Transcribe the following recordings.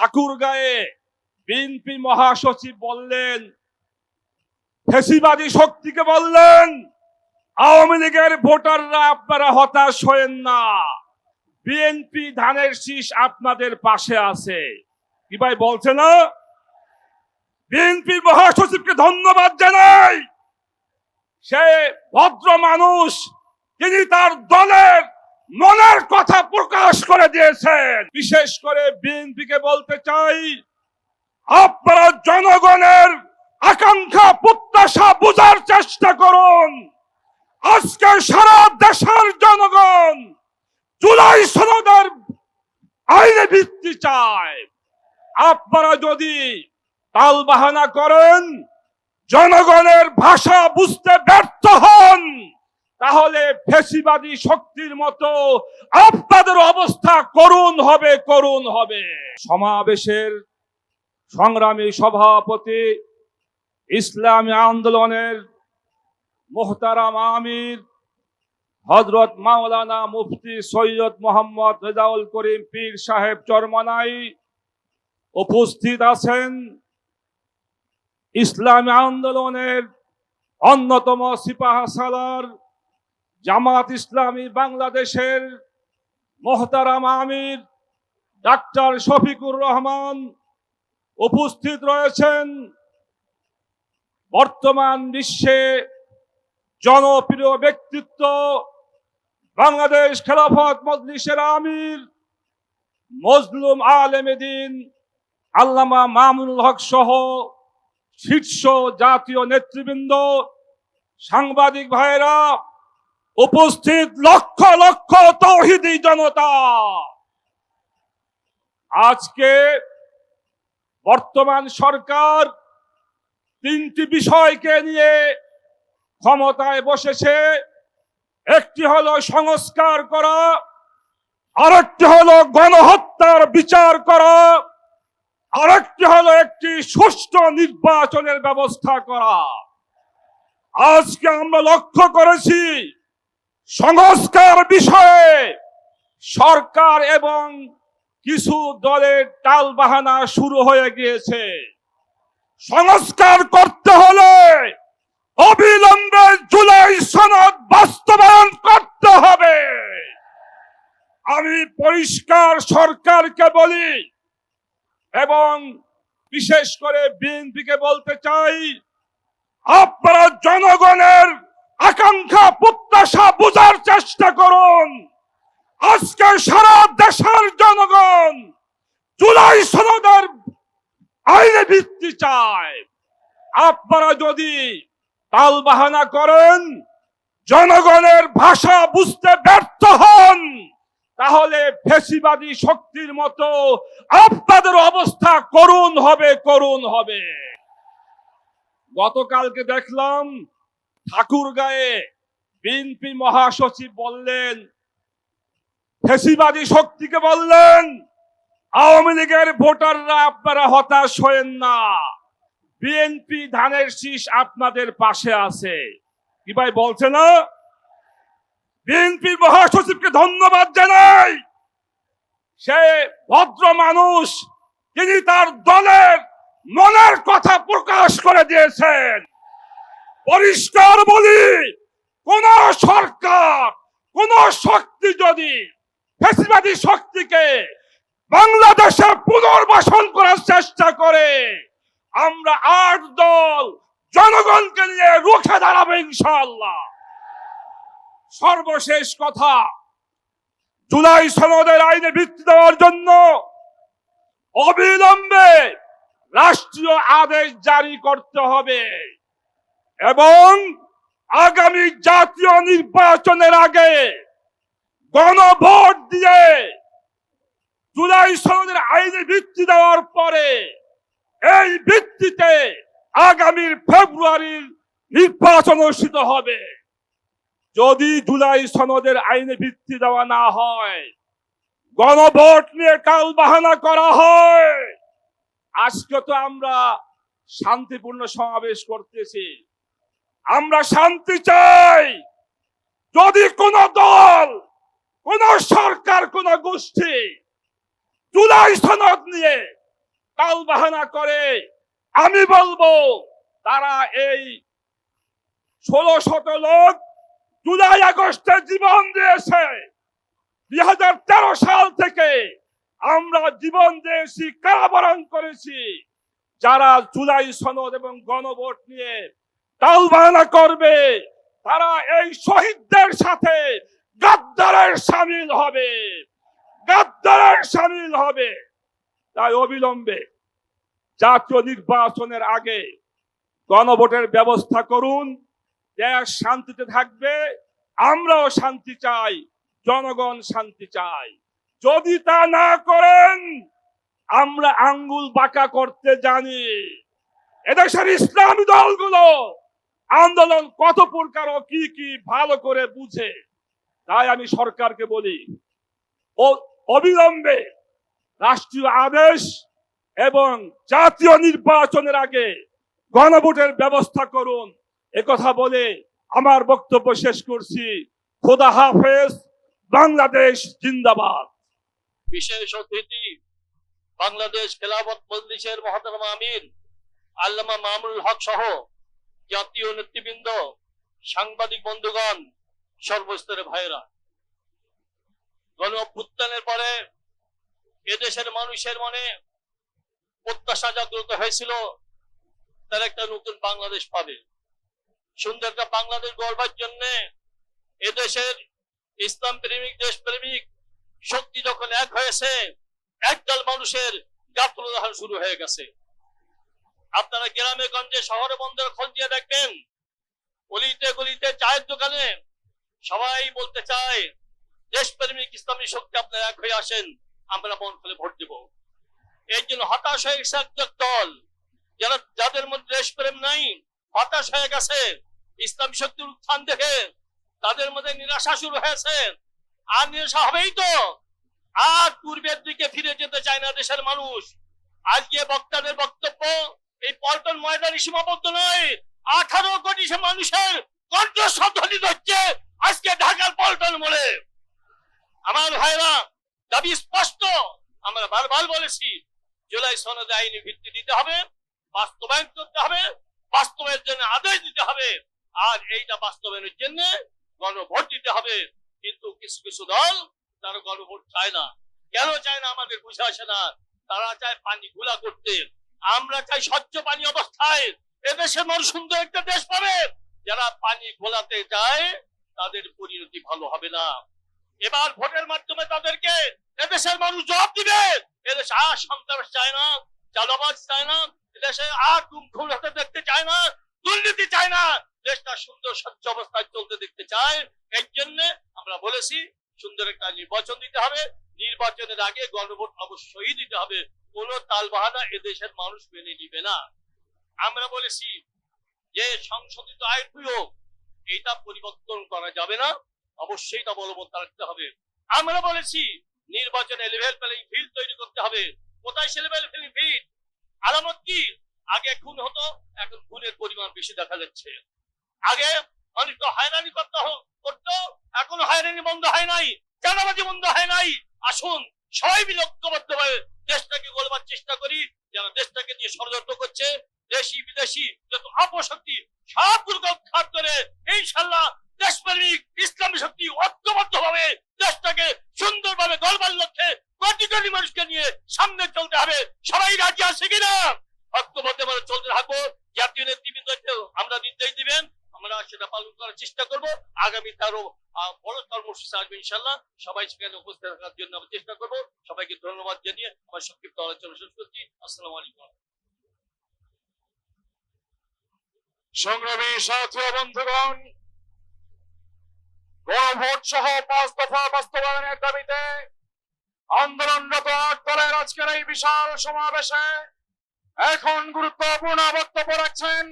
ঠাকুর গায়ে বিএনপি মহাসচিব বললেন, ফেসিবাদী শক্তিকে বললেন, আওয়ামী লীগের ভোটাররা আপনারা হতাশ হয়েন না। বিএনপি ধানের শীষ আপনাদের পাশে আছে। কি ভাই বলছে না? বিএনপি মহাসচিবকে ধন্যবাদ জানাই। সে ভদ্র মানুষ, তিনি তার দলের মনের কথা প্রকাশ করে দিয়েছেন। বিশেষ করে বিএনপিকে বলতে চাই আপনারা জনগণের আকাঙ্ক্ষা প্রত্যাশা বোঝার চেষ্টা করুন। আজকে সারা দেশের জনগণ জুলাই সনদের আইনে ভিত্তি চায়। আপনারা যদি তাল বাহানা করেন জনগণের ভাষা বুঝতে ব্যর্থ হন। তাহলে ফেসিবাদী শক্তির মতো আপনাদের অবস্থা করুণ হবে করুণ হবে। সমাবেশের সংগ্রামী সভাপতি, ইসলামী আন্দোলনের মোহতারাম আমির হজরত মাওলানা মুফতি সৈয়দ মোহাম্মদ রেজাউল করিম পীর সাহেব চরমনাই উপস্থিত আছেন। ইসলামী আন্দোলনের অন্যতম সিপাহ সালার জামাত ইসলামী বাংলাদেশের মোহতারাম আমির, ডাক্তার শফিকুর রহমান উপস্থিত রয়েছেন। বর্তমান বিশ্বে জনপ্রিয় ব্যক্তিত্ব বাংলাদেশ খেলাফত মজলিসের আমির মজলুম আলেমেদিন আল্লামা মামুনুল হক সহ শীর্ষ জাতীয় নেতৃবৃন্দ, সাংবাদিক ভাইরা উপস্থিত লক্ষ লক্ষ তৌহিদি জনতা। আজকে বর্তমান সরকার তিনটি বিষয়কে নিয়ে ক্ষমতায় বসেছে। একটি হলো সংস্কার করা, আরেকটি হলো গণহত্যার বিচার করা, আরেকটি হলো একটি সুষ্ঠু নির্বাচনের ব্যবস্থা করা। আজকে আমরা লক্ষ্য করেছি সংস্কার বিষয়ে সরকার এবং কিছু দলের টাল বাহানা শুরু হয়ে গিয়েছে। সংস্কার করতে হলে অবিলম্বে জুলাই সনদ বাস্তবায়ন করতে হবে। আমি পরিষ্কার সরকারকে বলি এবং বিশেষ করে বিএনপিকে বলতে চাই, আপনারা জনগণের চেষ্টা করুন। আজকে সারা দেশের জনগণ জুলাই সনদের আইনে ভিত্তি চায়। আপনারা যদি তাল বাহানা করেন, জনগণের ভাষা বুঝতে ব্যর্থ হন, তাহলে ফেসিবাদী শক্তির মতো আপনাদের অবস্থা করুণ হবে করুণ হবে। গতকালকে দেখলাম ঠাকুর গায়ে বিএনপি মহাসচিব বললেন, ফেসিবাদী শক্তিকে বললেন, আওয়ামী লীগের ভোটাররা আপনারা হতাশ হয়েন না। বিএনপি ধানের শীষ আপনাদের পাশে আছে। কি ভাই বলছে না? বিএনপির মহাসচিবকে ধন্যবাদ জানাই। সে ভদ্র মানুষ, তিনি তার দলের মনের কথা প্রকাশ করে দিয়েছেন। পরিষ্কার বলি কোন সরকার, কোন শক্তি যদি ফেসিবাদী শক্তিকে বাংলাদেশে পুনর্বাসন করার চেষ্টা করে, আমরা আট দল জনগণকে নিয়ে রুখে দাঁড়াবো ইনশাআল্লাহ। সর্বশেষ কথা, জুলাই সনদের আইনে ভিত্তি দেওয়ার জন্য অবিলম্বে রাষ্ট্রীয় আদেশ জারি করতে হবে এবং আগামী জাতীয় নির্বাচনের আগে গণভোট দিয়ে জুলাই সনদের আইনে ভিত্তি দেওয়ার পরে এই ভিত্তিতে আগামীর ফেব্রুয়ারির নির্বাচন অনুষ্ঠিত হবে। যদি জুলাই সনদের আইনে ভিত্তি দেওয়া না হয়, গণভোট নিয়ে কাল বাহানা করা হয়। আজকে তো আমরা শান্তিপূর্ণ সমাবেশ করতেছি। আমরা শান্তি চাই। যদি কোন দল, কোন সরকার, কোন গোষ্ঠী জুলাই সনদ নিয়ে কাল বাহানা করে, আমি বলব, তারা এই ষোলো শত লোক জুলাই আগস্টে জীবন দিয়েছে। দুই হাজার তেরো সাল থেকে আমরা জীবন দিয়েছি, কারাবরণ করেছি। যারা জুলাই সনদ এবং গণভোট নিয়ে বাহানা করবে। তারা এই শহীদদের সাথে গাদ্দারের সামিল হবে। গাদ্দারের সামিল হবে। তাই অবিলম্বে জাতীয় নির্বাচনের আগে গণভোটের ব্যবস্থা করুন। দেশ শান্তিতে থাকবে। আমরাও শান্তি চাই। জনগণ শান্তি চাই। যদি তা না করেন, আমরা আঙ্গুল বাঁকা করতে জানি। এদেশের ইসলামী দলগুলো আন্দোলন কত প্রকার কি কি ভালো করে বুঝে। তাই আমি সরকারকে বলি, ও অবিলম্বে রাষ্ট্রীয় আদেশ এবং জাতীয় নির্বাচনের আগে গণভোটের ব্যবস্থা করুন। একথা বলে আমার বক্তব্য শেষ করছি। খোদা হাফেজ, বাংলাদেশ জিন্দাবাদ। বিশেষ অতিথি, বাংলাদেশ খেলাফত মজলিসের মহতরমা আমির, আল্লামা মামুনুল হক সহ জাতীয় নেতৃবৃন্দ, সাংবাদিক বন্ধুগণ, সর্বস্তরের ভাইরা গণ অভ্যুত্থানের পরে এদেশের মানুষের মনে প্রত্যাশা জাগ্রত হয়েছিল, তারা একটা নতুন বাংলাদেশ পাবে। সুন্দর একটা বাংলাদেশ গড়বার জন্য এদেশের ইসলাম প্রেমিক, দেশ প্রেমিক শক্তি যখন এক হয়েছে, একদল মানুষের গাফলতা শুরু হয়ে গেছে। আপনারা গ্রামে, গঞ্জে, শহরে, বন্দরে খোঁজ দিয়ে দেখবেন। গলিতে গলিতে চায়ের দোকানে সবাই বলতে চায়, দেশপ্রেমিক ইসলামী শক্তি আপনারা এক হয়ে আসেন, আমরা মন খুলে ভোট দেব। এই জন্য হতাশ হয়ে গেছে একটা দল, যারা, যাদের মধ্যে দেশপ্রেম নাই, হতাশ হয়ে গেছে, ইসলামী শক্তির উত্থান দেখে, তাদের মধ্যে নিরাশা শুরু হয়েছে। আর নিরাশা হবেই তো। আর পূর্বের দিকে ফিরে যেতে চায় না দেশের মানুষ। আজকে বক্তাদের বক্তব্য এই পল্টন ময়দানে সীমাবদ্ধ নয়। আঠারো কোটি মানুষের ধ্বনিত হচ্ছে। আজকে ঢাকার পল্টন বলে আমার ভাইরা, দাবি স্পষ্ট। আমরা বারবার বলেছি, জুলাই সনদে আইনি ভিত্তি দিতে হবে, বাস্তবায়ন করতে হবে, বাস্তবায়নের জন্য আদেশ দিতে হবে। আর এইটা বাস্তবায়নের জন্য গণভোট দিতে হবে। কিন্তু কিছু কিছু দল তারা গণভোট চায় না। কেন চায় না আমাদের বুঝে আসে না? তারা চায় পানি ঘোলা করতে। আমরা চাই স্বচ্ছ পানি অবস্থায়। এদেশের মানুষ সুন্দর একটা দেশ পাবে। যারা পানি ঘোলাতে যায়, তাদের পরিণতি ভালো হবে না। এবার ভোটের মাধ্যমে তাদেরকে এদেশের মানুষ জবাব দিবে। এদেশে আর সন্ত্রাস চায় না চালাবাজ চায় না, এদেশে আর গুম খুন হতে দেখতে চায় না, দুর্নীতি চায় না। দেশটা সুন্দর, স্বচ্ছ অবস্থায় চলতে দেখতে চায়। এই জন্য আমরা বলেছি, সুন্দর একটা নির্বাচন দিতে হবে। নির্বাচনের আগে গণভোট অবশ্যই দিতে হবে। কোন তাল বাহানা এদেশের মানুষ মেনে নিবে না। আমরা বলেছি, যে সংশোধিত আইন প্রয়োগ এইটা পরিবর্তন করা যাবে না, অবশ্যই তা বলবৎ রাখতে হবে। আমরা বলেছি, নির্বাচনে লেভেল ফিল্ড তৈরি করতে হবে। কোথায় সে লেভেল ফিল্ড? আলামত কি? আগে খুন হতো, এখন খুনের পরিমাণ বেশি দেখা যাচ্ছে। আগে মানুষ হয়রানি করতে, করতো, এখনও হয়রানি বন্ধ হয় নাই, চাঁদাবাজি বন্ধ হয় নাই। আসুন সবাই মিলে ঐক্যবদ্ধ হয়ে দেশটাকে গড়বার চেষ্টা করি যারা দেশটাকে নিয়ে ষড়যন্ত্র করছে, দেশি বিদেশি যত অপশক্তি সবগুলোকে উৎখাত করে ইনশাল্লাহ দেশপ্রেমিক ইসলামী শক্তি ঐক্যবদ্ধ ভাবে দেশটাকে সুন্দরভাবে গড়বার লক্ষ্যে কোটি কোটি মানুষকে নিয়ে সামনে চলতে হবে। সবাই রাজি আছে কিনা? ঐক্যবদ্ধ ভাবে চলতে থাকব। জাতীয় নেতৃবৃন্দকে আমরা নির্দেশ দিবেন আমরা সেটা পালন করার চেষ্টা করব। আগামী তারও বড় কর্মসূচি আসবে ইনশাল্লাহ সবাই সেখানে উপস্থিত থাকার জন্য আমরা চেষ্টা করব। সবাইকে ধন্যবাদ জানিয়ে আমার সংক্ষিপ্ত আলোচনা শেষ করছি। আসসালামু আলাইকুম। সংগ্রামী সাথী বন্ধুগণ, গণভোট সহ পাঁচ দফা বাস্তবায়নের দাবিতে আন্দোলনরত দলের আজকের এই বিশাল সমাবেশে এখন গুরুত্বপূর্ণ বক্তব্য রাখছেন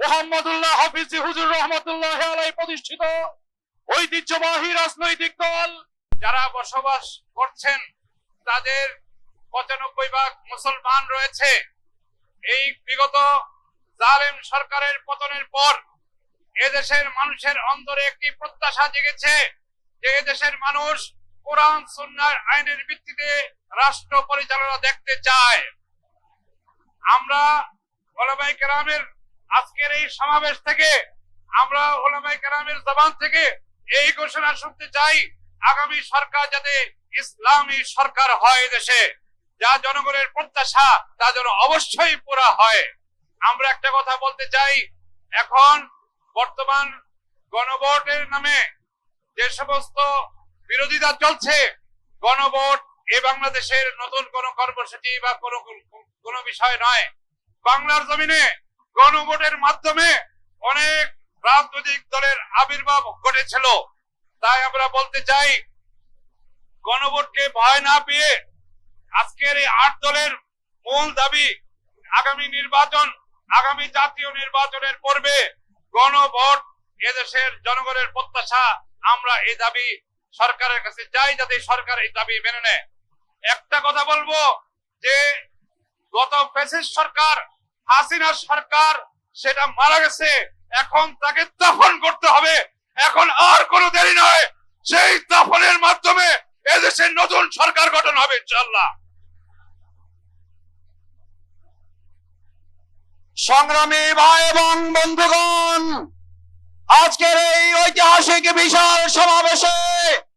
মোহাম্মদুল্লাহ হাফিজি হুজুর রহমতুল্লাহ আলাই প্রতিষ্ঠিত ঐতিহ্যবাহী রাজনৈতিক দল। যারা বসবাস করছেন, তাদের পঁচানব্বই ভাগ মুসলমান রয়েছে। এই বিগত জালেম সরকারের পতনের পর এদেশের মানুষের অন্তরে একটি প্রত্যাশা জেগেছে যে এদেশের মানুষ কোরআন সুন্নার আইনের ভিত্তিতে রাষ্ট্র পরিচালনা দেখতে চায়। আমরা ওলামাই কেরামের আজকের এই সমাবেশ থেকে আমরা ওলামাই কেরামের জবান থেকে এই ঘোষণা শুনতে চাই, আগামী সরকার যাতে ইসলামী সরকার হয় দেশে, যা জনগণের প্রত্যাশা, তা যেন অবশ্যই পুরা হয়। আমরা একটা কথা বলতে চাই, এখন বর্তমান গণভোটের নামে যে সমস্ত বিরোধিতা চলছে, গণভোট এ বাংলাদেশের নতুন কোন কর্মসূচি বা কোন কোন বিষয় নয়। বাংলার জমিনে গণভোটের মাধ্যমে অনেক রাজনৈতিক দলের আবির্ভাব ঘটেছিল। তাই আমরা বলতে চাই, গণভোটকে ভয় না পেয়ে আজকের এই আট দলের মূল দাবি আগামী নির্বাচন, আগামী জাতীয় নির্বাচনের পূর্বে গণভোট এদেশের জনগণের প্রত্যাশা। আমরা এই দাবি সরকারের কাছে চাই যাতে সরকার এই দাবি মেনে নেয়। একটা কথা বলব যে, গত ফেসিস সরকার হাসিনা সরকার সেটা মারা গেছে, এখন তাকে দাফন করতে হবে। এখন আর কোনো দেরি নয়, সেই দাফনের মাধ্যমে এদেশের নতুন সরকার গঠন হবে ইনশাল্লাহ সংগ্রামী ভাই এবং বন্ধুগণ, আজকের এই ঐতিহাসিক বিশাল সমাবেশে